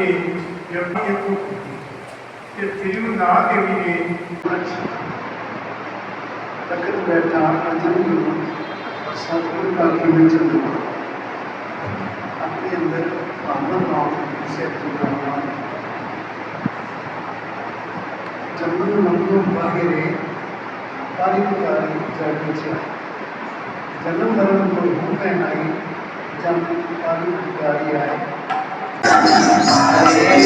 ਤਾਂ ਉਹਨਾਂ ਨੇ ਜਪੀ ਤੋਂ ਕਿ ਤ੍ਰਿਉ ਨਾ ਦੇਵੀ ਨੇ ਤਖਤ ਬੈਠਾ ਅਜਨ ਗੁਰੂ ਸਤਿਗੁਰ ਦਾ ਕਿਵੇਂ ਚੱਲੂ ਆਪਣੇ ਅੰਦਰ ਭਾਵਨਾ ਨਾਮ ਸੇ ਤੁਰਾਨਾ ਜੰਮਨ ਮੰਨੋ ਬਾਹਰੇ ਕਾਰੀ ਪੁਕਾਰੀ ਜਗ ਚ ਜਨਮ ਮਰਨ ਤੋਂ ਭੂਪੇ ਨਾਈ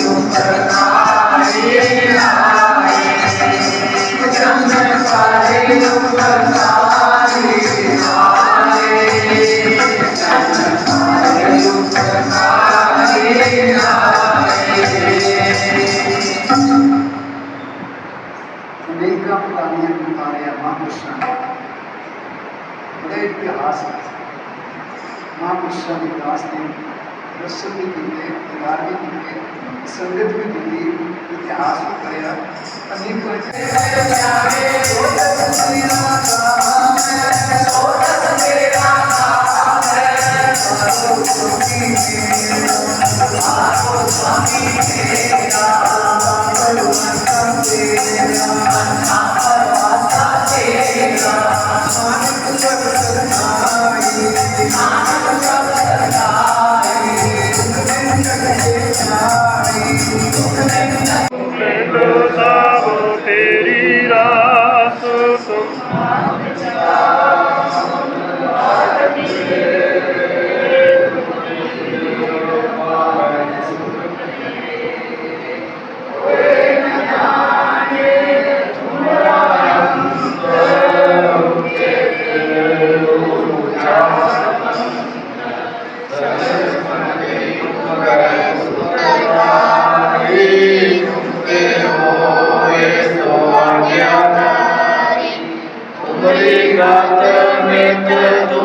ਅਨੇਕਾਂ ਪਿੰਡ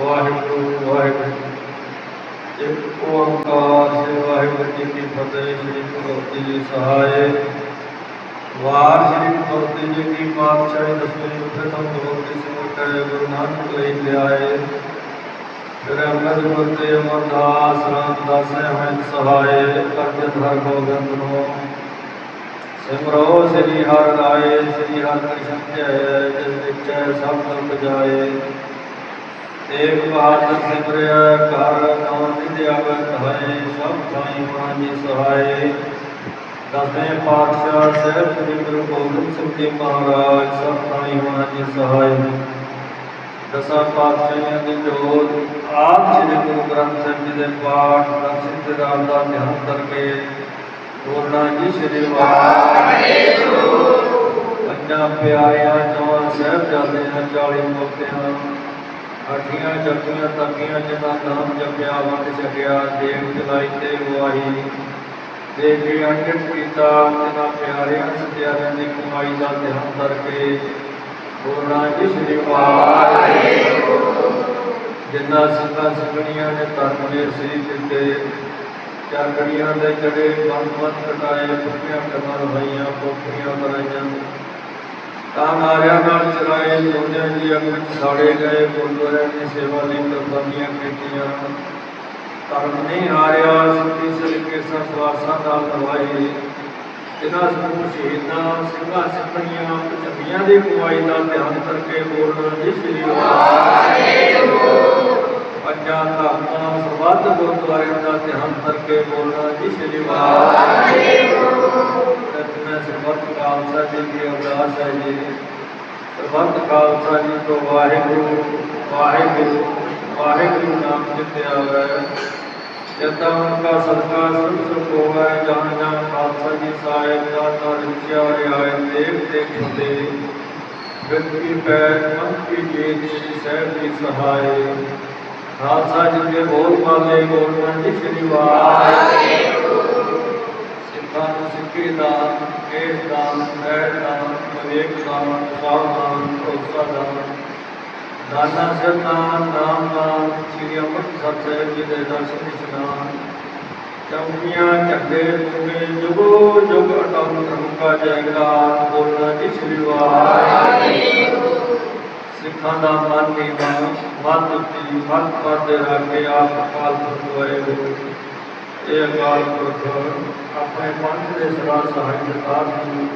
ਵਾਹਿਗੁਰੂ ਵਾਹਿਗੁਰੂ। ਵਾਹਿਗੁਰੂ ਇੱਕ ਓੰਕਾਰ ਸੇ ਵਾਹਿਗੁਰੂ ਜੀ ਕੀ ਫਤਿਹ, ਸ੍ਰੀ ਗੁਰੂ ਜੀ ਦੀ ਸਹਾਇ ਵਾਰ ਸ੍ਰੀ ਗੁਰੂ ਜੀ ਕੀ ਪਾਤਸ਼ਾਹੀ, ਦਸਵੇਂ ਪ੍ਰਥਮ ਗੁਰੂ ਜੀ ਗੁਰੂ ਨਾਨਕ ਲਈ ਲਿਆਏ। ਫਿਰ ਅੰਗਦ ਗੁਰਤੇ ਅਮਰਦਾਸ ਰਾਮਦਾਸ ਹੈ ਸਹਾਇ ਕਰਜਨ ਹਰ ਗੋਬਿੰਦ ਨੂੰ। ਸਿਮਰੋ ਸ੍ਰੀ ਹਰਿ ਰਾਏ, ਸ੍ਰੀ ਹਰਿ ਕ੍ਰਿਸ਼ਨ ਜੈ ਜਿਸ ਵਿੱਚ ਸਭ ਦੁਖ ਜਾਏ। ਏਕ ਬਹਾਦਰ ਸਿਮਰਿਆ, ਘਰ ਨਾਮ ਵਿਦਿਆਵ ਕਹਾਏ ਸਭ ਥਾਈ ਮਾਂ ਜੀ ਦਸਵੇਂ ਪਾਤਸ਼ਾਹ ਸਾਹਿਬ ਸ੍ਰੀ ਗੁਰੂ ਗੋਬਿੰਦ ਸਿੰਘ ਜੀ ਮਹਾਰਾਜ, ਸਭ ਥਾਈ ਮਾਂ ਜੀ ਸਹਾਏ। ਦਸਾਂ ਪਾਤਸ਼ਾਹਾਂ ਦੀ ਜੋਤ, ਆਪ ਸ੍ਰੀ ਗੁਰੂ ਗ੍ਰੰਥ ਸਾਹਿਬ ਜੀ ਦੇ ਪਾਠ ਦਰਸ਼ਨ ਤੇ ਰਾਮ ਦਾ ਧਿਆਨ ਕਰਕੇ ਬੋਲਣਾ ਜੀ ਸ੍ਰੀ ਵਾਹਿਗੁਰੂ। ਪੰਜਾਂ ਪਿਆਰਿਆਂ ਚੌਂ ਸਾਹਿਬਜ਼ਾਦਿਆਂ, ਚਾਲੀ ਮੁਕਤਿਆਂ ਅਠੀਆਂ ਜਪੀਆਂ ਤਪੀਆਂ ਜਿਨ੍ਹਾਂ ਨਾਮ ਜਪਿਆ ਵੰਡ ਛਕਿਆ ਦੇਵ ਜਲਾਈ ਤੇ ਗਵਾਹੀ। ਦੇ ਕੇ ਅੰਕਿਤ ਕੀਤਾ, ਜਿਨ੍ਹਾਂ ਪਿਆਰਿਆਂ, ਸਤਿਆਰਿਆਂ ਦੀ ਕਮਾਈ ਦਾ ਧਿਆਨ ਕਰਕੇ ਬੋਲਣਾ ਜੀ ਸ੍ਰੀ ਵਾਹਿਗੁਰੂ। ਜਿਨ੍ਹਾਂ ਸਿੰਘਾਂ ਸਿੰਘਣੀਆਂ ਨੇ ਧਰਮ ਦੇ ਸ੍ਰੀ ਦਿੱਤੇ ਚਾਕੜੀਆਂ ਦੇ ਚੜੇ ਬੰਦ ਬੰਦ ਕਟਾਏ ਪੁੱਠੀਆਂ ਕਰਮਾਂ ਹੋਈਆਂ ਪੋਖਰੀਆਂ ਬਣਾਈਆਂ ਤਾਂ ਨਾਰਿਆਂ ਨਾਲ ਚਲਾਏ ਜੋੜਿਆਂ ਦੀ ਅੱਗ ਸਾੜੇ ਗਏ, ਗੁਰਦੁਆਰਿਆਂ ਦੀ ਸੇਵਾ ਲਈ ਕੁਰਬਾਨੀਆਂ ਕੀਤੀਆਂ। ਧਰਮ ਨਹੀਂ ਹਾਰਿਆ, ਸਿੱਧੀ ਸਲੀਕੇ ਸਵਾਸਾਂ ਨਾਲ ਨਵਾਈ ਜਿਨ੍ਹਾਂ ਸਮੂਹ ਸ਼ਹੀਦਾਂ, ਸਿੰਘਾਂ ਸਿੰਘਣੀਆਂ ਝੱਗੀਆਂ ਦੀ ਕਮਾਈ ਦਾ ਧਿਆਨ ਕਰਕੇ ਬੋਲਣਾ ਜੀ ਸ੍ਰੀ ਵਾਹਿਗੁਰੂ ਪੰਜਾਂ ਧਰਮਾਂ ਸਰਬੱਤ ਗੁਰਦੁਆਰਿਆਂ ਦਾ ਧਿਆਨ ਕਰਕੇ ਬੋਲਣਾ ਜੀ, ਸ੍ਰੀ ਵਾਹਿਗੁਰੂ। ਮੈਂ ਸਰਬੱਤ ਖਾਲਸਾ ਜੀ ਦੀ ਅਰਦਾਸ ਹੈ ਜੀ। ਸਰਬੱਤ ਖਾਲਸਾ ਜੀ ਤੋਂ ਵਾਹਿਗੁਰੂ ਵਾਹਿਗੁਰੂ ਵਾਹਿਗੁਰੂ ਨਾਮ ਜਿਤੇ ਆਵੇ ਜਤਾ ਉਨਕਾ ਸਦਕਾ ਸੁਖ ਸੁਖ ਹੋਵੇ ਜਹਾਂ ਜਹਾਂ ਖਾਲਸਾ ਜੀ ਸਾਹਿਬ ਦਾ ਦਰ ਵਿਚਾਰੇ ਆਏ ਦੇਖ ਦੇਖ ਹੁੰਦੇ ਵਿਅਕਤੀ ਪੈਰ ਮਨ ਕੀ ਜੀਤ ਸ੍ਰੀ ਸਾਹਿਬ ਦੀ ਸਹਾਏ ਖਾਲਸਾ ਜੀ ਦੇ ਬੋਲ ਪਾਲੇ ਬੋਲਣ ਜੀ ਸ੍ਰੀ ਵਾਹਿਗੁਰੂ ਦਾਨ ਕੇਸ ਦਾਨ ਪੈਰ ਦਾਨ, ਵਿਵੇਕ ਦਾਨ ਸਵਾਲ ਦਾਨ, ਭਰੋਸਾ ਦਾਨ। ਦਾਨਾ ਸਰਦਾਨ ਨਾਮ ਦਾਨ, ਸ੍ਰੀ ਅੰਮ੍ਰਿਤਸਰ ਸਾਹਿਬ ਜੀ ਦੇ ਦਰਸ਼ਨ ਇਸ਼ਨਾਨ ਚੌਕੀਆਂ, ਝੰਡੇ ਤੁਮੇ ਜੁਗੋ ਜੁਗ ਅਟਲ ਰਹੂਗਾ ਜੈਗਰਾਰ ਬੋਲਣਾ ਜੀ ਸ੍ਰੀ ਵਾਹਿਗੁਰੂ। ਸਿੱਖਾਂ ਦਾ ਮਨ ਨੀਵਾ ਮਨ ਉੱਚੀ ਮਨ ਪਰਦੇ ਰੱਖੇ ਆਪ ਅਕਾਲ ਪੁਰਖ ਇਹ ਅਕਾਲ ਪੁਰਖ ਆਪਣੇ ਪੰਥ ਦੇ ਸਦਾ ਸਹਾਇ ਸਰਕਾਰ ਨੂੰ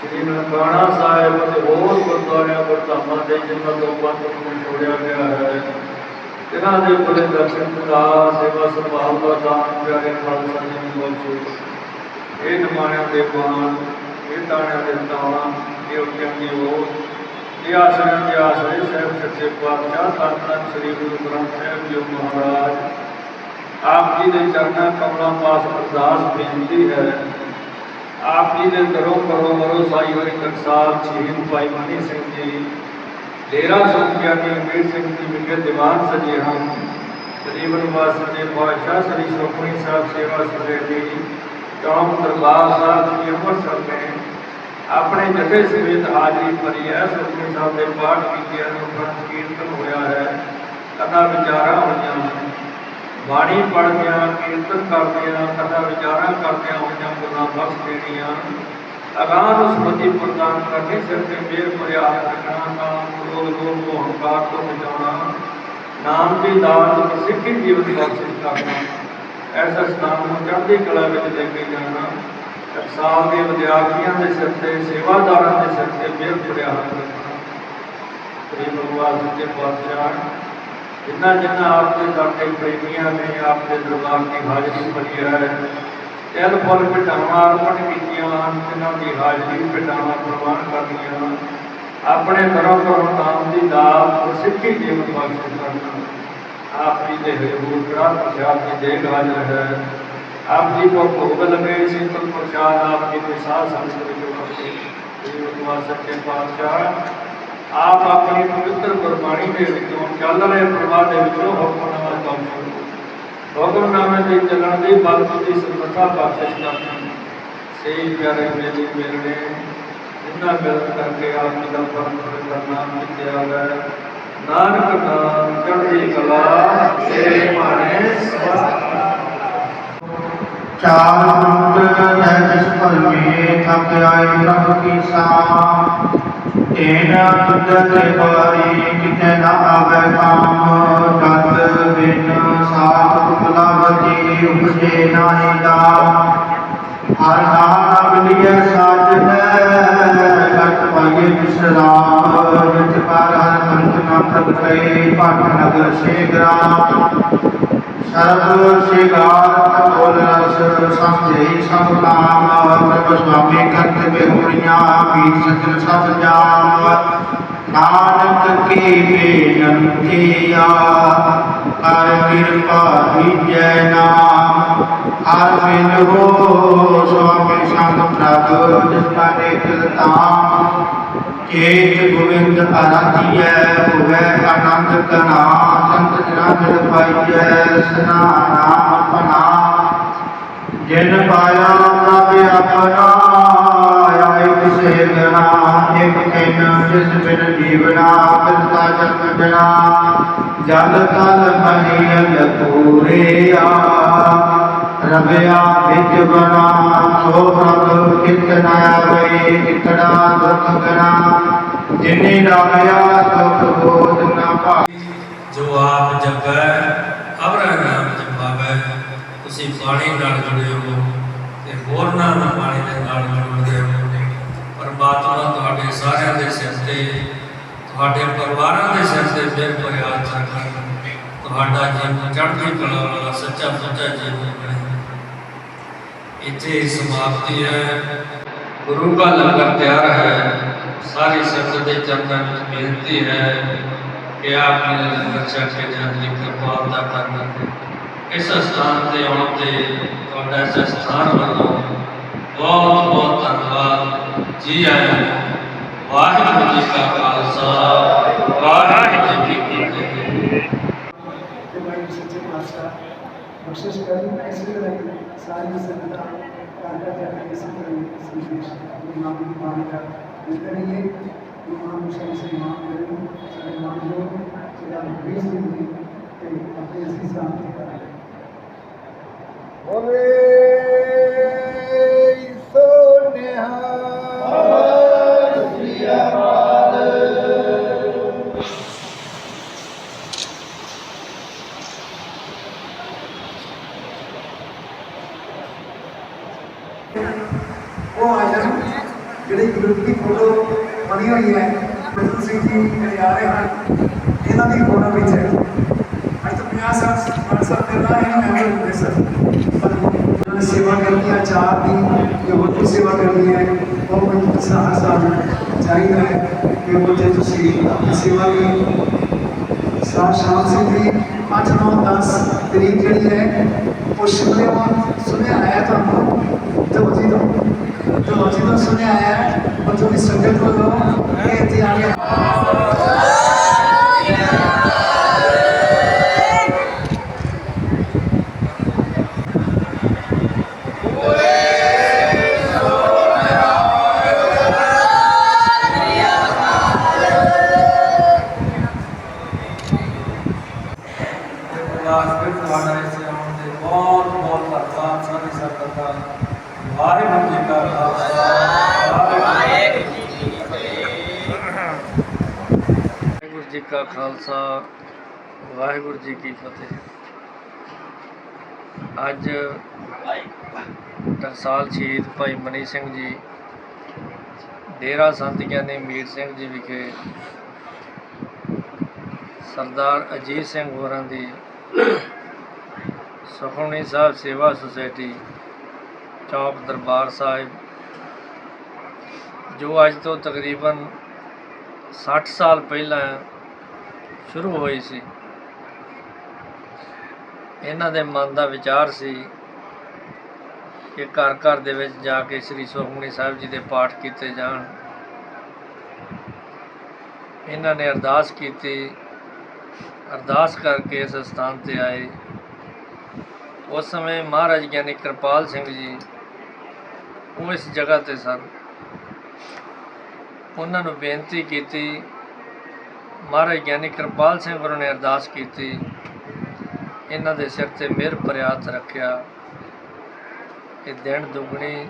ਸ੍ਰੀ ਨਨਕਾਣਾ ਸਾਹਿਬ ਅਤੇ ਹੋਰ ਗੁਰਦੁਆਰਿਆਂ, ਗੁਰਧਾਮਾਂ ਦੇ ਜਿਨ੍ਹਾਂ ਤੋਂ ਪੰਥ ਨੂੰ ਛੋੜਿਆ ਗਿਆ ਹੈ, ਇਹਨਾਂ ਦੇ ਕੋਲੇ ਦਰਸ਼ਨ ਦਾ ਸੇਵਾ ਸੰਭਾਲ ਦਾ ਦਾਨ ਪਿਆਰੇ ਖਾਲਸਾ ਜੀ ਨੂੰ ਬਖਸ਼ੋ ਇਹ ਨਮਾਣਿਆਂ ਦੇ ਬਾਣ, ਇਹ ਤਾਣਿਆਂ ਦੇ ਤਾਣਾ, ਇਹ ਉੱਚਿਆਂ ਦੀ ਉਹ ਇਹ ਆਸਰਿਆਂ ਦੇ ਆਸਰੇ ਸਾਹਿਬ ਸੱਚੇ ਪਾਤਸ਼ਾਹ ਧੰਨ ਧੰਨ ਸ੍ਰੀ ਗੁਰੂ ਗ੍ਰੰਥ ਸਾਹਿਬ ਜੀ ਮਹਾਰਾਜ ਆਪ ਜੀ ਦੇ ਚਰਨਾਂ ਕਮਲਾਂ ਪਾਸ ਅਰਦਾਸ ਬੇਨਤੀ ਹੈ ਆਪ ਜੀ ਦੇ ਘਰੋਂ ਘਰੋਂ ਮਰੋ ਸਾਈ ਹਰੀ ਟਕਸਾਲ ਸ਼ਹੀਦ ਭਾਈ ਮਨੀ ਸਿੰਘ ਜੀ ਡੇਰਾ ਸੁਖਿਆ ਦੀ ਅਮੀਰ ਸਿੰਘ ਜੀ ਮਿੱਗੇ ਦੀਵਾਨ ਸਜੇ ਹਨ ਤਕਰੀਬਨ ਵਾਸ ਸੱਚੇ ਪਾਤਸ਼ਾਹ ਸ੍ਰੀ ਸੁਖਮਨੀ ਸਾਹਿਬ ਸੇਵਾ ਸੁਸਾਇਟੀ ਚੌਂਕ ਦਰਬਾਰ ਸਾਹਿਬ ਜੀ ਅੰਮ੍ਰਿਤਸਰ ਨੇ ਆਪਣੇ ਜਥੇ ਸਮੇਤ ਹਾਜ਼ਰੀ ਭਰੀ ਹੈ। ਸੁਖਮਨੀ ਸਾਹਿਬ ਦੇ ਪਾਠ ਕੀਤੇ ਹਨ ਉਪਰੰਤ ਕੀਰਤਨ ਹੋਇਆ ਹੈ। ਕਥਾ ਵਿਚਾਰਾਂ ਹੋਈਆਂ। ਬਾਣੀ ਪੜ੍ਹਦਿਆਂ, ਕੀਰਤਨ ਕਰਦਿਆਂ, ਕਥਾ ਵਿਚਾਰਾਂ ਕਰਦਿਆਂ ਹੋਈਆਂ ਗੁਰਾਂ ਬਖਸ਼ ਦੇਣੀਆਂ। ਅਗਾਂਹ ਨੂੰ ਪ੍ਰਦਾਨ ਕਰਨੀ, ਸਿਰ ਤੇ ਮੇਰ ਭਰਿਆ ਰੱਖਣਾ ਨਾਮ ਲੋਕ ਲੋਕ ਤੋਂ ਹੰਕਾਰ ਤੋਂ ਬਚਾਉਣਾ। ਨਾਮ ਦੀ ਦਾਤ ਸਿੱਖੀ ਜੀਵਨ ਬਖਸ਼ਿਸ਼ ਕਰਨਾ। ਐਸਾ ਸਥਾਨ ਨੂੰ ਚੜ੍ਹਦੀ ਕਲਾ ਵਿੱਚ ਲੈ ਕੇ ਜਾਣਾ। ਟਕਸਾਲ ਦੇ ਵਿਦਿਆਰਥੀਆਂ ਦੇ ਸਿਰ ਤੇ, ਸੇਵਾਦਾਰਾਂ ਦੇ ਸਿਰ ਤੇ ਮੇਰ ਭਰਿਆ ਹੱਥ ਰੱਖਣਾ ਸ੍ਰੀ ਭਗਵਾਨ ਸੱਚੇ ਪਾਤਸ਼ਾਹ, ਜਿੰਨਾ ਜਿੰਨਾ ਆਪ ਦੇ ਪ੍ਰੇਮੀਆਂ ਨੇ ਆਪਦੇ ਦਰਬਾਰ ਦੀ ਹਾਜ਼ਰੀ ਭਰੀ ਹੈ, ਤਿਲ ਫੁੱਲ ਘਟਾਵਾਂ ਅਰਪਣ ਕੀਤੀਆਂ ਹਨ, ਜਿਨ੍ਹਾਂ ਦੀ ਹਾਜ਼ਰੀ ਘਟਾਵਾਂ ਪ੍ਰਵਾਨ ਕਰਦੀਆਂ ਆਪਣੇ ਘਰੋਂ ਘਰੋਂ ਨਾਮ ਦੀ ਦਾਤ ਪ੍ਰਸਿੱਧੀ ਜੀਵਨ ਬਖਸ਼ ਕਰਨਾ। ਆਪ ਜੀ ਦੇ ਹਜ਼ੂਰ ਗ੍ਰੰਥ ਪ੍ਰਸ਼ਾਦ ਦੀ ਦੇਗ ਹਾਜ਼ਰ ਹੈ। ਆਪ ਜੀ ਕੋ ਭੋਗ ਲਗੇ ਸਿੰਤਲ ਪ੍ਰਸ਼ਾਦ ਆਪ ਜੀ ਦੇ ਸਾਧ ਸੰਗਤ ਵਿੱਚ ਵਰਤੇ। ਸ੍ਰੀ ਗੁਰੂ ਸੱਚੇ ਪਾਤਸ਼ਾਹ ਆਪ ਆਪਣੀ ਪਵਿੱਤਰ ਗੁਰਬਾਣੀ ਦੇ ਵਿੱਚੋਂ ਚੱਲ ਰਹੇ ਪ੍ਰਵਾਹ ਦੇ ਵਿੱਚੋਂ ਹੁਕਮਨਾਮਾ ਕੌਮ ਹੁਕਮਨਾਮੇ ਦੇ ਚੱਲਣ ਦੀ ਬਲ ਬੁੱਧੀ ਸਮਰੱਥਾ ਬਖਸ਼ਿਸ਼ ਕਰਨਾ। ਸਹੀ ਪਿਆਰੇ ਮੇਲੇ ਮਿਲਣੇ ਜਿੰਨਾ ਮਿਲਨ ਕਰਕੇ ਆਪ ਜੀ ਦਾ ਪਰਮ ਪਵਿੱਤਰ ਨਾਮ ਜਿੱਤਿਆ ਹੈ। ਨਾਨਕ ਨਾਮ ਚੜ੍ਹਦੀ ਕਲਾ ਸੇ ਮਾਣੇ ਸਵਾ ਚਾਰ ਮੰਤ ਹੈ ਜਿਸ ਭਰਮੇ ਥਕ ਆਏ ਪ੍ਰਭ ਕੀ ਸਾਂ ਤੇਨਾ ਤੁਧ ਤੇ ਬਾਰੀ ਕਿਤੇ ਨਾ ਆਵੇ ਕਾਮ ਤਤ ਬਿਨ ਸਾਖ ਬੁਲਾਵਤੀ ਉਪਜੇ ਨਾਹੀ ਦਾ। ਹਰ ਨਾਮ ਮਿਲਿਆ ਸਾਜਨ ਕਟ ਪਾਈਏ ਵਿਸਰਾਮ ਜਿਤ ਪਰ ਹਰ ਮੰਤ ਨਾ ਪ੍ਰਭ ਕਏ ਪਾਟ ਨਗਰ ਸੇ ਗ੍ਰਾਮ। ਸਰਬ ਸ਼ਿਗਾਰ ਕਤੋਲ ਰਸ ਸਮਝੇ ਸਭ ਕਾਮ ਪ੍ਰਭ ਸੁਆਮੀ ਕਰਤ ਬਿਹੁਰੀਆਂ ਮੀਤ ਸਜਣ ਸਭ ਜਾਮ ਨਾਨਕ ਕੀ ਬੇਨੰਤੀਆ ਕਰ ਕਿਰਪਾ ਦੀਜੈ ਨਾਮ, ਹਰ ਮਿਲ ਹੋ ਸੁਆਮੀ ਸੰਗ ਪ੍ਰਭ, ਜਿਸ ਕਾ ਦੇਖ ਤਾਮ ਚੇਤ ਗੋਬਿੰਦ ਆਰਾਧੀਐ ਹੋਵੇ ਆਨੰਦ ਕਨਾ ਸੰਤ ਜਨਾ ਪਾਈਐ ਸਨਾ ਆਪਣਾ ਜਿਨ ਪਾਇਆ ਪ੍ਰਭ ਆਪਣਾ ਆਏ ਕਿਸੇ ਗਣਾ ਇੱਕ ਕਿਨ ਜਿਸ ਬਿਨ ਜੀਵਨਾ ਬਿਰਤਾ ਜਨਮ ਜਨਾ ਜਲ ਤਲ ਮਹੀਲ ਪੂਰਿਆ ਰਬਿਆ ਵਿੱਚ ਬਨਾ ਸੋ ਪ੍ਰਭ ਕਿਤਨਾ ਆਵੇ ਕਿਤੜਾ ਦੁਖ ਗਨਾ ਜਿਨੇ ਰਾਮਿਆ ਸੋ ਪ੍ਰਬੋਧ ਨਾ ਪਾ ਜੋ ਆਪ ਜਪੈ, ਅਵਰਾ ਨਾਮ ਜਪਾਵੈ, ਤੁਸੀਂ ਪਾਣੀ ਨਾਲ ਜੁੜੇ ਹੋ ਤੇ ਹੋਰਨਾਂ ਨਾਲ ਪਾਣੀ ਦੇ ਨਾਲ ਜੁੜਦੇ ਹੋ। ਪਰਮਾਤਮਾ ਤੁਹਾਡੇ ਸਾਰਿਆਂ ਦੇ ਸਿਰ ਤੇ, ਤੁਹਾਡੇ ਪਰਿਵਾਰਾਂ ਦੇ ਸਿਰ ਤੇ ਫਿਰ ਪ੍ਰਯਾਸ ਰੱਖਣ ਤੁਹਾਡਾ ਜੀਵਨ ਚੜ੍ਹਦੀ ਕਲਾ ਵਾਲਾ ਸੱਚਾ ਸੁੱਚਾ ਜੀਵਨ ਬਣੇ ਇੱਥੇ ਹੀ ਸਮਾਪਤੀ ਹੈ। ਗੁਰੂ ਦਾ ਲੰਗਰ ਤਿਆਰ ਹੈ। ਸਾਰੀ ਸੰਗਤ ਦੇ ਚਰਨਾਂ ਵਿੱਚ ਬੇਨਤੀ ਹੈ ਕਿ ਆਪ ਨੇ ਲੰਗਰ ਛਕ ਕੇ ਜਾਣ ਦੀ ਕਿਰਪਾ ਅਦਾ ਕਰਨਾ। ਇਸ ਸਥਾਨ ਤੇ ਆਉਣ ਤੇ ਤੁਹਾਡਾ ਇਸ ਸਥਾਨ ਵੱਲੋਂ ਬਹੁਤ ਬਹੁਤ ਧੰਨਵਾਦ। ਜੀ ਆਇਆਂ ਨੂੰ। ਵਾਹਿਗੁਰੂ ਜੀ ਕਾ ਖਾਲਸਾ। ਵਾਹਿਗੁਰੂ ਜੀ ਕੀ ਫਤਿਹ। ਤੇ ਮੈਂ ਸੱਚੇ ਪਾਤਸ਼ਾਹ ਬਖਸ਼ਿਸ਼ ਕਰਨ ਇਸ ਲਈ ਸਾਰੀ ਸੰਗਤਾਂ ਘਰ ਘਰ ਇਸੇ ਤਰ੍ਹਾਂ ਸੰਦੇਸ਼ ਗੁਰੂ ਦੀ ਬਾਣੀ ਦਾ ਦਿੰਦੇ ਰਹੀਏ ਗੁਰੂ ਸੇ ਨਾਮ ਕਰੇ ਸਾਡੇ ਨਾਮ ਜੋ ਜਿਹੜਾ ਬੀਜ ਦੀ ਤੇ ਆਪਣੇ ਅਸੀਂ ਸਾਥ ਕਰਾਂਗੇ ਉਹ ਚਾਹੀਦਾ ਹੈ ਕਿ ਉਹ ਜੇ ਤੁਸੀਂ ਆਪਣੀ ਸੇਵਾ ਵੀ ਸਾਹ ਸ਼ਾਮ ਸਿੰਘ ਦੀ 8 9 10 ਤਰੀਕ ਜਿਹੜੀ ਹੈ, ਉਹ ਸ਼ਿਮਲੇ ਤੋਂ ਸੁਣਿਆ ਆਇਆ ਤੁਹਾਨੂੰ ਜੋ ਜੀ ਤੋਂ। ਜੋ ਜੀ ਤੋਂ ਸੁਣਿਆ ਆਇਆ ਹੈ ਉਹ ਜੋ ਸੰਗਤ ਵੱਲੋਂ ਇਹ ਇੱਥੇ ਆ ਗਿਆ ਵਾਸਤੇ ਤੁਹਾਡਾ ਇਸ ਆਉਣ ਦੇ ਬਹੁਤ ਬਹੁਤ ਧੰਨਵਾਦ ਸਾਰੀ ਸੰਗਤ ਦਾ ਵਾਹਿਗੁਰੂ ਜੀ ਕਾ ਖਾਲਸਾ, ਵਾਹਿਗੁਰੂ ਜੀ ਕਾ ਖਾਲਸਾ ਵਾਹਿਗੁਰੂ ਜੀ ਕੀ ਫਤਿਹ। ਅੱਜ ਟਕਸਾਲ ਸ਼ਹੀਦ ਭਾਈ ਮਨੀ ਸਿੰਘ ਜੀ, ਡੇਰਾ ਸੰਤ ਗਿਆਨੀ ਮੀਰ ਸਿੰਘ ਜੀ ਵਿਖੇ ਸਰਦਾਰ ਅਜੀਤ ਸਿੰਘ ਹੋਰਾਂ ਦੀ ਸੁਖਮਨੀ ਸਾਹਿਬ ਸੇਵਾ ਸੁਸਾਇਟੀ ਚੌਕ ਦਰਬਾਰ ਸਾਹਿਬ, ਜੋ ਅੱਜ ਤੋਂ ਤਕਰੀਬਨ 60 ਸਾਲ ਪਹਿਲਾਂ ਸ਼ੁਰੂ ਹੋਈ ਸੀ। ਇਹਨਾਂ ਦੇ ਮਨ ਦਾ ਵਿਚਾਰ ਸੀ ਕਿ ਘਰ ਘਰ ਦੇ ਵਿੱਚ ਜਾ ਕੇ ਸ੍ਰੀ ਸੁਖਮਨੀ ਸਾਹਿਬ ਜੀ ਦੇ ਪਾਠ ਕੀਤੇ ਜਾਣ। ਇਹਨਾਂ ਨੇ ਅਰਦਾਸ ਕੀਤੀ, ਅਰਦਾਸ ਕਰਕੇ ਇਸ ਸਥਾਨ ਤੇ ਆਏ। ਉਸ ਸਮੇਂ ਮਹਾਰਾਜ ਗਿਆਨੀ ਕਿਰਪਾਲ ਸਿੰਘ ਜੀ ਉਹ ਇਸ ਜਗ੍ਹਾ ਤੇ ਸਨ। ਉਹਨਾਂ ਨੂੰ ਬੇਨਤੀ ਕੀਤੀ, ਮਹਾਰਾਜ ਗਿਆਨੀ ਕਿਰਪਾਲ ਸਿੰਘ ਗੁਰੂ ਨੇ ਅਰਦਾਸ ਕੀਤੀ। ਇਹਨਾਂ ਦੇ ਸਿਰ ਤੇ ਮਿਹਰ ਭਰਿਆ ਰੱਖਿਆ। ਇਹ ਦਿਨ ਦੁਗਣੀ,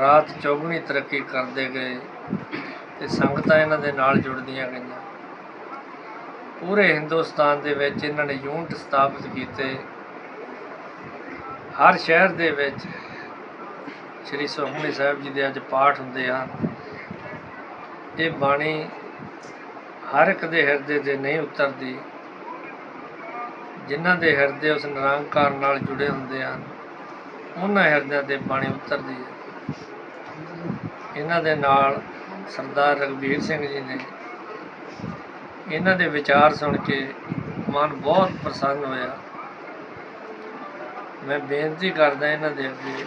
ਰਾਤ ਚੌਗਣੀ ਤਰੱਕੀ ਕਰਦੇ ਗਏ ਤੇ ਸੰਗਤਾਂ ਇਹਨਾਂ ਦੇ ਨਾਲ ਜੁੜਦੀਆਂ ਗਈਆਂ। ਪੂਰੇ ਹਿੰਦੁਸਤਾਨ ਦੇ ਵਿੱਚ ਇਹਨਾਂ ਨੇ ਯੂਨਿਟ ਸਥਾਪਿਤ ਕੀਤੇ। ਹਰ ਸ਼ਹਿਰ ਦੇ ਵਿੱਚ ਸ੍ਰੀ ਸੁਖਮਨੀ ਸਾਹਿਬ ਜੀ ਦੇ ਅੱਜ ਪਾਠ ਹੁੰਦੇ ਹਨ। ਇਹ ਬਾਣੀ ਹਰ ਇੱਕ ਦੇ ਹਿਰਦੇ ਤੇ ਨਹੀਂ ਉਤਰਦੀ, ਜਿਨ੍ਹਾਂ ਦੇ ਹਿਰਦੇ ਉਸ ਨਿਰੰਕਾਰ ਨਾਲ ਜੁੜੇ ਹੁੰਦੇ ਹਨ, ਉਹਨਾਂ ਹਿਰਦਿਆਂ ਤੇ ਬਾਣੀ ਉਤਰਦੀ ਹੈ। ਇਹਨਾਂ ਦੇ ਨਾਲ ਸਰਦਾਰ ਰਗਵੀਰ ਸਿੰਘ ਜੀ ਨੇ ਇਹਨਾਂ ਦੇ ਵਿਚਾਰ ਸੁਣ ਕੇ ਮਨ ਬਹੁਤ ਪ੍ਰਸੰਨ ਹੋਇਆ। ਮੈਂ ਬੇਨਤੀ ਕਰਦਾ ਇਹਨਾਂ ਦੇ ਅੱਗੇ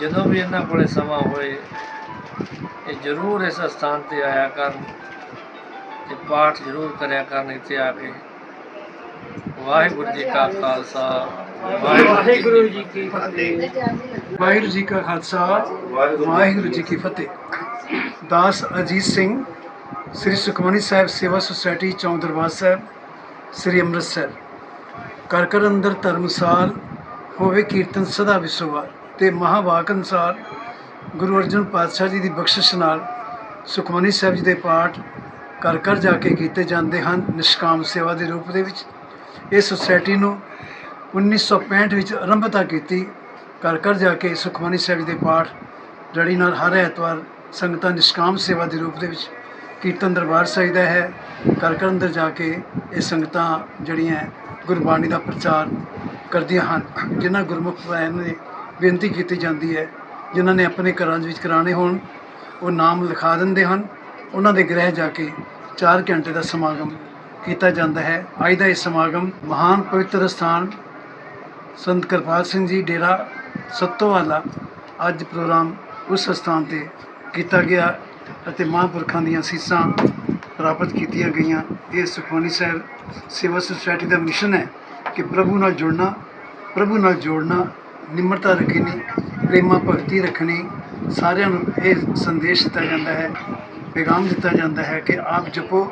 ਜਦੋਂ ਵੀ ਇਹਨਾਂ ਕੋਲੇ ਸਮਾਂ ਹੋਏ, ਇਹ ਜ਼ਰੂਰ ਇਸ ਸਥਾਨ ਤੇ ਆਇਆ ਕਰਨ ਤੇ ਪਾਠ ਜ਼ਰੂਰ ਕਰਿਆ ਕਰਨ ਇੱਥੇ ਆ ਕੇ। ਵਾਹਿਗੁਰੂ ਜੀ ਕਾ ਖਾਲਸਾ, ਵਾਹਿਗੁਰੂ ਜੀ ਕੀ ਫਤਿਹ। ਵਾਹਿਗੁਰੂ ਜੀ ਕਾ ਖਾਲਸਾ, ਵਾਹਿਗੁਰੂ ਜੀ ਕੀ ਫਤਿਹ। ਦਾਸ ਅਜੀਤ ਸਿੰਘ, ਸ੍ਰੀ ਸੁਖਮਨੀ ਸਾਹਿਬ ਸੇਵਾ ਸੁਸਾਇਟੀ ਚੌਂਕ ਦਰਬਾਰ ਸਾਹਿਬ, ਸ੍ਰੀ ਅੰਮ੍ਰਿਤਸਰ। ਕਰ ਕਰ ਅੰਦਰ ਧਰਮਸਾਲ ਹੋਵੇ, ਕੀਰਤਨ ਸਦਾ ਵਿਸੋਵਾਰ। ਤੇ ਮਹਾਵਾਕ ਅਨੁਸਾਰ ਗੁਰੂ ਅਰਜਨ ਪਾਤਸ਼ਾਹ ਜੀ ਦੀ ਬਖਸ਼ਿਸ਼ ਨਾਲ ਸੁਖਮਨੀ ਸਾਹਿਬ ਜੀ ਦੇ ਪਾਠ ਘਰ ਘਰ ਜਾ ਕੇ ਕੀਤੇ ਜਾਂਦੇ ਹਨ, ਨਿਸ਼ਕਾਮ ਸੇਵਾ ਦੇ ਰੂਪ ਦੇ ਵਿੱਚ। ਇਹ ਸੁਸਾਇਟੀ ਨੂੰ 1965 ਵਿੱਚ ਆਰੰਭਤਾ ਕੀਤੀ। ਘਰ ਘਰ ਜਾ ਕੇ ਸੁਖਮਨੀ ਸਾਹਿਬ ਜੀ ਦੇ ਪਾਠ ਜੜੀ ਨਾਲ ਹਰ ਐਤਵਾਰ ਸੰਗਤਾਂ ਨਿਸ਼ਕਾਮ ਸੇਵਾ ਦੇ ਰੂਪ ਦੇ ਵਿੱਚ ਕੀਰਤਨ ਦਰਬਾਰ ਸਜਦਾ ਹੈ। ਘਰ ਘਰ ਅੰਦਰ ਜਾ ਕੇ ਇਹ ਸੰਗਤਾਂ ਜਿਹੜੀਆਂ ਗੁਰਬਾਣੀ ਦਾ ਪ੍ਰਚਾਰ ਕਰਦੀਆਂ ਹਨ, ਜਿਨ੍ਹਾਂ ਗੁਰਮੁਖ ਭਰਾਇਆਂ ਨੇ ਬੇਨਤੀ ਕੀਤੀ ਜਾਂਦੀ ਹੈ, ਜਿਨ੍ਹਾਂ ਨੇ ਆਪਣੇ ਘਰਾਂ ਦੇ ਵਿੱਚ ਕਰਾਣੇ ਹੋਣ, ਉਹ ਨਾਮ ਲਿਖਾ ਦਿੰਦੇ ਹਨ। ਉਹਨਾਂ ਦੇ ਗ੍ਰਹਿ ਜਾ ਕੇ 4 ਘੰਟੇ ਦਾ ਸਮਾਗਮ ਕੀਤਾ ਜਾਂਦਾ ਹੈ। ਅੱਜ ਦਾ ਇਹ ਸਮਾਗਮ ਮਹਾਨ ਪਵਿੱਤਰ ਸਥਾਨ ਸੰਤ ਕਿਰਪਾਲ ਸਿੰਘ ਜੀ ਡੇਰਾ ਸੱਤੋਵਾਲਾ ਅੱਜ ਪ੍ਰੋਗਰਾਮ ਉਸ ਸਥਾਨ ਤੇ ਕੀਤਾ ਗਿਆ ਅਤੇ ਮਹਾਂਪੁਰਖਾਂ ਦੀਆਂ ਸੀਸਾਂ ਪ੍ਰਾਪਤ ਕੀਤੀਆਂ ਗਈਆਂ। ਇਹ ਸੁਖਮਨੀ ਸਾਹਿਬ ਸੇਵਾ ਸੁਸਾਇਟੀ ਦਾ ਮਿਸ਼ਨ ਹੈ ਕਿ ਪ੍ਰਭੂ ਨਾਲ ਜੁੜਨਾ, ਪ੍ਰਭੂ ਨਾਲ ਜੋੜਨਾ ਨਿਮਰਤਾ ਰੱਖਣੀ, ਪ੍ਰੇਮਾ ਭਗਤੀ ਰੱਖਣੀ, ਸਾਰਿਆਂ ਨੂੰ ਇਹ ਸੰਦੇਸ਼ ਦਿੱਤਾ ਜਾਂਦਾ ਹੈ, ਪੈਗਾਮ ਦਿੱਤਾ ਜਾਂਦਾ ਹੈ ਕਿ ਆਪ ਜਪੋ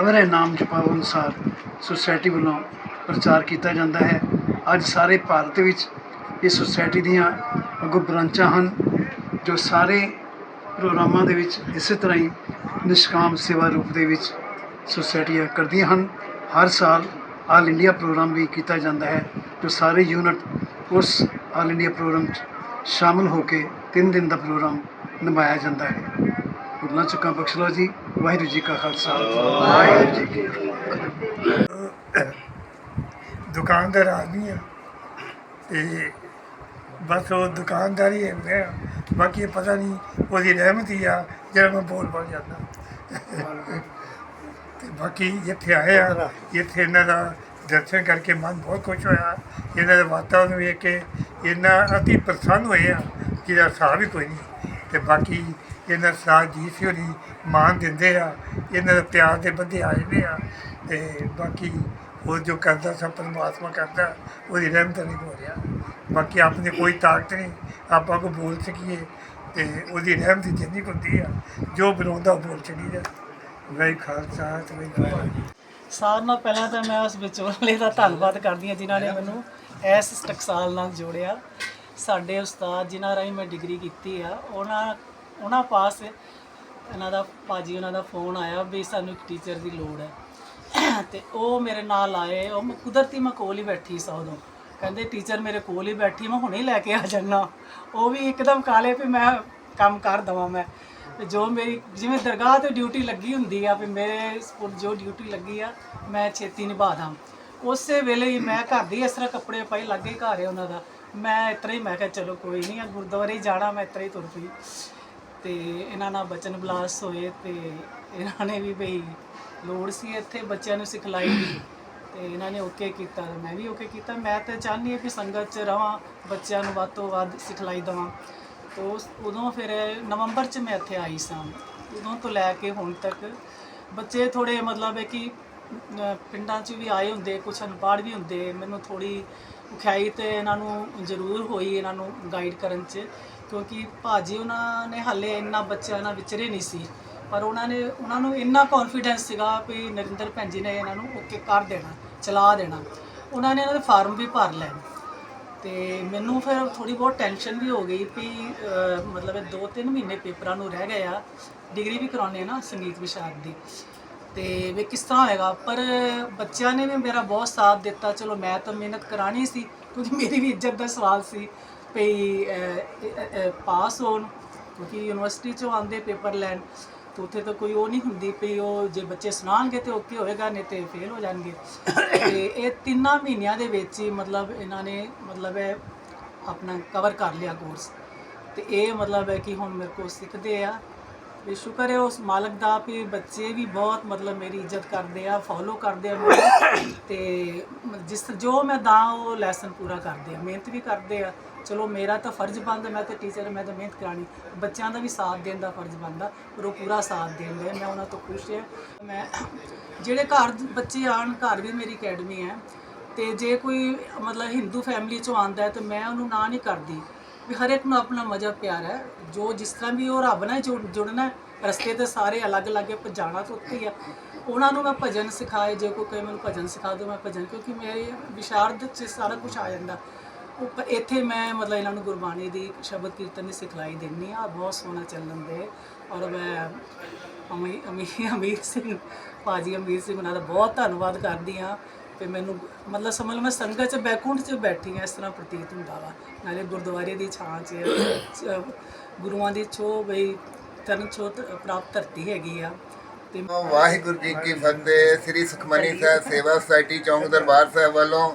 ਅਵਰੇ ਨਾਮ ਜਪਾਓ ਅਨੁਸਾਰ ਸੁਸਾਇਟੀ ਵੱਲੋਂ ਪ੍ਰਚਾਰ ਕੀਤਾ ਜਾਂਦਾ ਹੈ। ਅੱਜ ਸਾਰੇ ਭਾਰਤ ਵਿੱਚ ਇਸ ਸੁਸਾਇਟੀ ਦੀਆਂ ਅੱਗੋਂ ਬ੍ਰਾਂਚਾਂ ਹਨ, ਜੋ ਸਾਰੇ ਪ੍ਰੋਗਰਾਮਾਂ ਦੇ ਵਿੱਚ ਇਸੇ ਤਰ੍ਹਾਂ ਹੀ ਨਿਸ਼ਕਾਮ ਸੇਵਾ ਰੂਪ ਦੇ ਵਿੱਚ ਸੁਸਾਇਟੀਆਂ ਕਰਦੀਆਂ ਹਨ। ਹਰ ਸਾਲ ਆਲ ਇੰਡੀਆ ਪ੍ਰੋਗਰਾਮ ਵੀ ਕੀਤਾ ਜਾਂਦਾ ਹੈ, ਜੋ ਸਾਰੇ ਯੂਨਿਟ ਉਸ ਆਲ ਇੰਡੀਆ ਪ੍ਰੋਗਰਾਮ 'ਚ ਸ਼ਾਮਲ ਹੋ ਕੇ ਤਿੰਨ ਦਿਨ ਦਾ ਪ੍ਰੋਗਰਾਮ ਨਿਭਾਇਆ ਜਾਂਦਾ ਹੈ। ਭੁੱਲਾਂ ਚੁੱਕਾਂ ਬਖਸ਼ ਲਓ ਜੀ। ਵਾਹਿਗੁਰੂ ਜੀ ਕਾ ਖਾਲਸਾ। ਵਾਹਿਗੁਰੂ ਜੀ ਕੀ ਫਤਿਹ। ਦੁਕਾਨਦਾਰ ਆਦਮੀ ਆ। ਤੇ ਬਸ ਉਹ ਦੁਕਾਨਦਾਰੀ ਹੈ ਮੇਰਾ ਬਾਕੀ ਇਹ ਪਤਾ ਨਹੀਂ ਉਹਦੀ ਰਹਿਮਤ ਹੀ ਆ। ਜਿਹੜਾ ਮੈਂ ਬੋਲ ਪਾ ਜਾਂਦਾ। ਤੇ ਬਾਕੀ ਇੱਥੇ ਆਏ ਆ ਇੱਥੇ ਇਹਨਾਂ ਦਾ ਦਰਸ਼ਨ ਕਰਕੇ ਮਨ ਬਹੁਤ ਖੁਸ਼ ਹੋਇਆ। ਇਹਨਾਂ ਦੇ ਵਾਤਾਵਰਨ ਵੇਖ ਕੇ ਇੰਨਾ ਅਤੀ ਪ੍ਰਸੰਨ ਹੋਏ ਆ, ਜਿਹਦਾ ਸਾਹ ਵੀ ਕੋਈ ਨਹੀਂ। ਤੇ ਬਾਕੀ ਇਹਨਾਂ ਸਾਹ ਜੀ ਸੀ ਹੋਣੀ ਮਾਨ ਦਿੰਦੇ ਆ, ਇਹਨਾਂ ਦਾ ਪਿਆਰ ਦੇ ਬੰਦੇ ਆਏ ਨੇ ਆ। ਤੇ ਬਾਕੀ ਉਹ ਜੋ ਕਰਦਾ, ਸਭ ਪਰਮਾਤਮਾ ਕਰਦਾ, ਉਹਦੀ ਰਹਿਮਤ ਨਹੀਂ ਹੋ ਰਿਹਾ। ਬਾਕੀ ਆਪਣੀ ਕੋਈ ਤਾਕਤ ਨਹੀਂ, ਆਪਾਂ ਕੋ ਬੋਲ ਸਕੀਏ ਤੇ ਉਹਦੀ ਰਹਿਮਤ ਜਿੰਨੀ ਕੁ ਹੁੰਦੀ ਆ, ਜੋ ਬਣਾਉਂਦਾ ਉਹ ਬੋਲ ਚੜੀ ਵਈ ਖਾਲਸਾ ਤੇ ਵਈ ਸਾਰਿਆਂ ਨਾਲ ਪਹਿਲਾਂ ਤਾਂ ਮੈਂ ਉਸ ਵਿਚੋਲੇ ਦਾ ਧੰਨਵਾਦ ਕਰਦੀ ਹਾਂ ਜਿਨ੍ਹਾਂ ਨੇ ਮੈਨੂੰ ਇਸ ਟਕਸਾਲ ਨਾਲ ਜੋੜਿਆ। ਸਾਡੇ ਉਸਤਾਦ ਜਿਨ੍ਹਾਂ ਰਾਹੀਂ ਮੈਂ ਡਿਗਰੀ ਕੀਤੀ ਆ ਉਹਨਾਂ ਉਹਨਾਂ ਪਾਸ ਇਹਨਾਂ ਦਾ ਭਾਜੀ ਉਹਨਾਂ ਦਾ ਫੋਨ ਆਇਆ ਵੀ ਸਾਨੂੰ ਇੱਕ ਟੀਚਰ ਦੀ ਲੋੜ ਹੈ। ਤੇ ਉਹ ਮੇਰੇ ਨਾਲ ਆਏ ਉਹ ਮੈਂ- ਕੁਦਰਤੀ ਮੈਂ ਕੋਲ ਹੀ ਬੈਠੀ ਸਾਂ ਉਦੋਂ। ਕਹਿੰਦੇ ਟੀਚਰ ਮੇਰੇ ਕੋਲ ਹੀ ਬੈਠੀ ਮੈਂ ਹੁਣੇ ਲੈ ਕੇ ਆ ਜਾਣਾ ਉਹ ਵੀ ਇੱਕਦਮ ਕਾਲੇ ਵੀ ਮੈਂ ਕੰਮ ਕਰ ਦਵਾਂ ਮੈਂ। ਤੇ ਜੋ ਮੇਰੀ, ਜਿਵੇਂ ਦਰਗਾਹ ਤੇ ਡਿਊਟੀ ਲੱਗੀ ਹੁੰਦੀ ਆ, ਵੀ ਮੇਰੇ ਸਪੁਰ ਜੋ ਡਿਊਟੀ ਲੱਗੀ ਆ, ਮੈਂ ਛੇਤੀ ਨਿਭਾ ਦਾਂ। ਉਸੇ ਵੇਲੇ ਹੀ ਮੈਂ ਘਰ ਦੀ ਇਸ ਤਰ੍ਹਾਂ ਕੱਪੜੇ ਪਾਈ ਲੱਗੇ ਘਰ ਹੈ ਉਹਨਾਂ ਦਾ। ਮੈਂ ਇਤਰਾ ਹੀ, ਮੈਂ ਕਿਹਾ ਚਲੋ ਕੋਈ ਨਹੀਂ ਆ, ਗੁਰਦੁਆਰੇ ਹੀ ਜਾਣਾ, ਮੈਂ ਇਤਰਾ ਹੀ ਤੁਰ ਪਈ। ਤੇ ਇਹਨਾਂ ਨਾਲ ਬਚਨ ਬਲਾਸ ਹੋਏ ਤੇ ਇਹਨਾਂ ਨੇ ਵੀ ਬਈ ਲੋੜ ਸੀ ਇੱਥੇ ਬੱਚਿਆਂ ਨੂੰ ਸਿਖਲਾਈ ਦੀ। ਤੇ ਇਹਨਾਂ ਨੇ ਓਕੇ ਕੀਤਾ ਤੇ ਮੈਂ ਵੀ ਓਕੇ ਕੀਤਾ। ਮੈਂ ਤਾਂ ਚਾਹੁੰਦੀ ਹਾਂ ਕਿ ਸੰਗਤ 'ਚ ਰਵਾਂ, ਬੱਚਿਆਂ ਨੂੰ ਵੱਧ ਤੋਂ ਵੱਧ ਸਿਖਲਾਈ ਦੇਵਾਂ। ਤੋਂ ਉਸ- ਉਦੋਂ ਫਿਰ ਨਵੰਬਰ 'ਚ ਮੈਂ ਇੱਥੇ ਆਈ ਸਾਂ। ਉਦੋਂ ਤੋਂ ਲੈ ਕੇ ਹੁਣ ਤੱਕ ਬੱਚੇ ਥੋੜੇ ਮਤਲਬ ਹੈ ਕਿ ਅਹ, ਪਿੰਡਾਂ 'ਚ ਵੀ ਆਏ ਹੁੰਦੇ ਕੁਛ ਅਨਪੜ੍ਹ ਵੀ ਹੁੰਦੇ। ਮੈਨੂੰ ਥੋੜੀ ਉਖਿਆਈ ਤੇ ਇਹਨਾਂ ਨੂੰ ਜ਼ਰੂਰ ਹੋਈ ਇਹਨਾਂ ਨੂੰ ਗਾਈਡ ਕਰਨ 'ਚ ਕਿਉਂਕਿ ਭਾਜੀ ਉਹਨਾਂ ਨੇ ਹਾਲੇ ਇੰਨਾ ਬੱਚਿਆਂ ਨਾਲ ਵਿਚਰੇ ਨਹੀਂ ਸੀ। ਪਰ ਉਹਨਾਂ ਨੇ ਉਹਨਾਂ ਨੂੰ ਇੰਨਾ ਕੌਨਫੀਡੈਂਸ ਸੀਗਾ ਵੀ ਨਰਿੰਦਰ ਭੈਣ ਜੀ ਨੇ ਇਹਨਾਂ ਨੂੰ ਓਕੇ ਕਰ ਦੇਣਾ ਚਲਾ ਦੇਣਾ। ਉਹਨਾਂ ਨੇ ਇਹਨਾਂ ਦੇ ਫਾਰਮ ਵੀ ਭਰ ਲਏ। ਤੇ ਮੈਨੂੰ ਫਿਰ ਥੋੜੀ ਬਹੁਤ ਟੈਨਸ਼ਨ ਵੀ ਹੋ ਗਈ ਵੀ ਅਹ, ਮਤਲਬ ਇਹ 2-3 ਮਹੀਨੇ ਪੇਪਰਾਂ ਨੂੰ ਰਹਿ ਗਏ ਆ ਡਿਗਰੀ ਵੀ ਕਰਾਉਣੀ ਹੈ ਨਾ ਸੰਗੀਤ ਵਿਸ਼ਾਰਦ ਦੀ। ਤੇ ਵੀ ਕਿਸ ਤਰ੍ਹਾਂ ਹੋਏਗਾ? ਪਰ ਬੱਚਿਆਂ ਨੇ ਵੀ ਮੇਰਾ ਬਹੁਤ ਸਾਥ ਦਿੱਤਾ ਚਲੋ ਮੈਂ ਤਾਂ ਮਿਹਨਤ ਕਰਾਣੀ ਸੀ ਕਿਉਂਕਿ ਮੇਰੀ ਵੀ ਇੱਜ਼ਤ ਦਾ ਸਵਾਲ ਸੀ ਵੀ ਅਹ, ਅਹ, ਅਹ, ਪਾਸ ਹੋਣ ਕਿਉਂਕਿ ਯੂਨੀਵਰਸਿਟੀ ਚੋਂ ਆਉਂਦੇ ਪੇਪਰ ਲੈਣ। ਤੇ ਉੱਥੇ ਤਾਂ ਕੋਈ ਉਹ ਨਹੀਂ ਹੁੰਦੀ ਵੀ ਉਹ ਜੇ ਬੱਚੇ ਸੁਣਾਉਣਗੇ ਤੇ ਓਕੇ ਹੋਏਗਾ, ਨਹੀਂ ਤੇ ਫੇਲ ਹੋ ਜਾਣਗੇ। ਤੇ ਇਹ ਤਿੰਨਾਂ ਮਹੀਨਿਆਂ ਦੇ ਵਿੱਚ ਹੀ ਮਤਲਬ ਇਹਨਾਂ ਨੇ ਮਤਲਬ ਹੈ ਆਪਣਾ ਕਵਰ ਕਰ ਲਿਆ ਕੋਰਸ ਤੇ ਇਹ ਮਤਲਬ ਹੈ ਕਿ ਹੁਣ ਮੇਰੇ ਕੋਲ ਸਿੱਖਦੇ ਆ। ਵੀ ਸ਼ੁਕਰ ਹੈ ਉਸ ਮਾਲਕ ਦਾ ਵੀ ਬੱਚੇ ਵੀ ਬਹੁਤ ਮਤਲਬ ਮੇਰੀ ਇੱਜ਼ਤ ਕਰਦੇ ਆ ਫੋਲੋ ਕਰਦੇ ਆ ਮੈਨੂੰ। ਤੇ ਜਿਸ ਜੋ ਮੈਂ ਦਾਂ ਉਹ ਲੈਸਨ ਪੂਰਾ ਕਰਦੇ ਆ, ਮਿਹਨਤ ਵੀ ਕਰਦੇ ਆ। ਚਲੋ ਮੇਰਾ ਤਾਂ ਫਰਜ਼ ਬਣਦਾ, ਮੈਂ ਤਾਂ ਟੀਚਰ ਮੈਂ ਤਾਂ ਮਿਹਨਤ ਕਰਾਣੀ ਬੱਚਿਆਂ ਦਾ ਵੀ ਸਾਥ ਦੇਣ ਦਾ ਫਰਜ਼ ਬਣਦਾ, ਪਰ ਉਹ ਪੂਰਾ ਸਾਥ ਦੇਂਦੇ ਮੈਂ ਉਹਨਾਂ ਤੋਂ ਖੁਸ਼ ਹਾਂ। ਮੈਂ ਜਿਹੜੇ ਘਰ ਬੱਚੇ ਆਣ ਘਰ ਵੀ ਮੇਰੀ ਅਕੈਡਮੀ ਹੈ, ਤੇ ਜੇ ਕੋਈ ਮਤਲਬ ਹਿੰਦੂ ਫੈਮਿਲੀ ਚੋਂ ਆਂਦਾ ਹੈ, ਤਾਂ ਮੈਂ ਉਹਨੂੰ ਨਾ ਨਹੀਂ ਕਰਦੀ। ਵੀ ਹਰ ਇੱਕ ਨੂੰ ਆਪਣਾ ਮਜ਼ਾ ਪਿਆਰ ਹੈ। ਜੋ ਜਿਸ ਤਰ੍ਹਾਂ ਵੀ ਉਹ ਰੱਬ ਨਾਲ ਜੁੜ- ਜੁੜਨਾ ਰਸਤੇ ਤੇ ਸਾਰੇ ਅਲੱਗ-ਅਲੱਗ ਹੈ ਪਰ ਜਾਣਾ ਤਾਂ ਉੱਥੇ ਹੀ ਆ। ਉਹਨਾਂ ਨੂੰ ਮੈਂ ਭਜਨ ਸਿਖਾਏ, ਜੇ ਕੋਈ ਕਹੇ ਮੈਨੂੰ ਭਜਨ ਸਿਖਾ ਦਿਓ, ਮੈਂ ਭਜਨ, ਕਿਉਂਕਿ ਮੇਰੇ ਵਿਸ਼ਾਰਦ 'ਚ ਸਾਰਾ ਕੁਝ ਆ ਜਾਂਦਾ। ਉੱਪਰ ਇੱਥੇ ਮੈਂ ਮਤਲਬ ਇਹਨਾਂ ਨੂੰ ਗੁਰਬਾਣੀ ਦੀ ਸ਼ਬਦ ਕੀਰਤਨ ਦੀ ਸਿਖਲਾਈ ਦਿੰਨੀ ਆ ਬਹੁਤ ਸੋਹਣਾ ਚੱਲਣ ਦੇ। ਔਰ ਮੈਂ ਅਮੀ ਅਮੀ, ਅਮੀਰ ਸਿੰਘ, ਭਾਜੀ ਅਮੀਰ ਸਿੰਘ ਉਹਨਾਂ ਦਾ ਬਹੁਤ ਧੰਨਵਾਦ ਕਰਦੀ ਹਾਂ। ਤੇ ਮੈਨੂੰ ਮਤਲਬ ਸਮਝ ਲਓ ਮੈਂ ਸੰਗਤ 'ਚ, ਬੈਕੁੰਠ 'ਚ ਬੈਠੀ ਹਾਂ, ਇਸ ਤਰ੍ਹਾਂ ਪ੍ਰਤੀਤ ਹੁੰਦਾ ਵਾ। ਨਾਲੇ ਗੁਰਦੁਆਰੇ ਦੀ ਛਾਂ 'ਚ ਗੁਰੂਆਂ ਦੀ ਛੋ ਬਈ ਤਨ ਛੋ ਤ- ਪ੍ਰਾਪਤ ਧਰਤੀ ਹੈਗੀ ਆ। ਤੇ ਵਾਹਿਗੁਰੂ ਜੀ ਕੀ ਫਤਿਹ, ਸ੍ਰੀ ਸੁਖਮਨੀ ਸਾਹਿਬ ਸੇਵਾ ਸੁਸਾਇਟੀ ਚੌਂਕ ਦਰਬਾਰ ਸਾਹਿਬ ਵੱਲੋਂ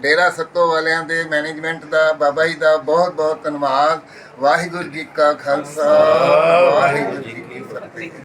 ਡੇਰਾ ਸੱਤੋ ਵਾਲਿਆਂ ਦੇ ਮੈਨੇਜਮੈਂਟ ਦਾ, ਬਾਬਾ ਜੀ ਦਾ ਬਹੁਤ ਬਹੁਤ ਧੰਨਵਾਦ। ਵਾਹਿਗੁਰੂ ਜੀ ਕਾ ਖਾਲਸਾ, ਵਾਹਿਗੁਰੂ ਜੀ ਕੀ ਫਤਿਹ।